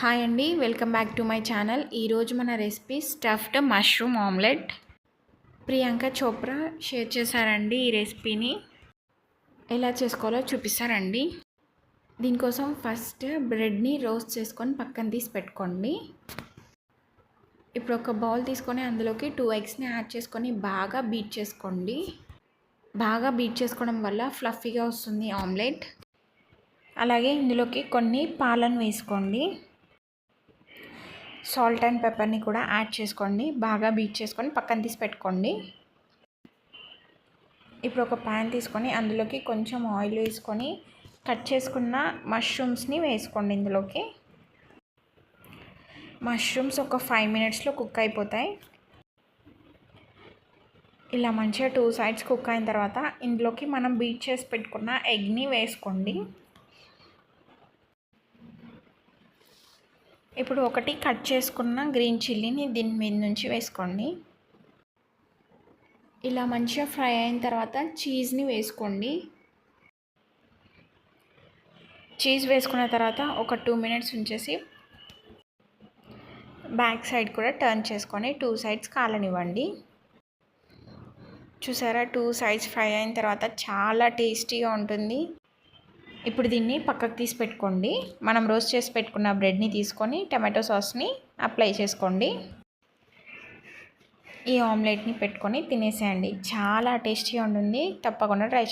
Hi అండి welcome back to my channel. ఈరోజు మన recipe stuffed mushroom omelette. Priyanka Chopra share చేశారండి ఈ రెసిపీని. ఎలా చేసుకోవాలో చూపిస్తారండి. దీనికోసం ఫస్ట్ బ్రెడ్ని రోస్ట్ చేసుకొని పక్కన తీసి పెట్టుకోండి. ఇప్పుడు ఒక బౌల్ తీసుకొని అందులోకి టూ ఎగ్స్ని యాడ్ చేసుకొని బాగా బీట్ చేసుకోండి. బాగా బీట్ చేసుకోవడం వల్ల ఫ్లఫీగా వస్తుంది ఆమ్లెట్. అలాగే ఇందులోకి కొన్ని పాలను వేసుకోండి. సాల్ట్ అండ్ పెప్పర్ని కూడా యాడ్ చేసుకోండి. బాగా బీట్ చేసుకొని పక్కన తీసి పెట్టుకోండి. ఇప్పుడు ఒక ప్యాన్ తీసుకొని అందులోకి కొంచెం ఆయిల్ వేసుకొని కట్ చేసుకున్న మష్రూమ్స్ని వేసుకోండి ఇందులోకి. మష్రూమ్స్ ఒక ఫైవ్ మినిట్స్లో కుక్ అయిపోతాయి. ఇలా మంచిగా టూ సైడ్స్ కుక్ అయిన తర్వాత ఇందులోకి మనం బీట్ చేసి పెట్టుకున్న ఎగ్ని వేసుకోండి. ఇప్పుడు ఒకటి కట్ చేసుకున్న గ్రీన్ చిల్లీని దీని మీద నుంచి వేసుకోండి. ఇలా మంచిగా ఫ్రై అయిన తర్వాత చీజ్ని వేసుకోండి. చీజ్ వేసుకున్న తర్వాత ఒక టూ మినిట్స్ ఉంచేసి బ్యాక్ సైడ్ కూడా టర్న్ చేసుకొని టూ సైడ్స్ కాలనివ్వండి. చూసారా? టూ సైడ్స్ ఫ్రై అయిన తర్వాత చాలా టేస్టీగా ఉంటుంది. ఇప్పుడు దీన్ని పక్కకు తీసి పెట్టుకోండి. మనం రోస్ట్ చేసి పెట్టుకున్న బ్రెడ్ని తీసుకొని టమాటో సాస్ని అప్లై చేసుకోండి. ఈ ఆమ్లెట్ని పెట్టుకొని తినేసేయండి. చాలా టేస్టీగా ఉంటుంది. తప్పకుండా ట్రై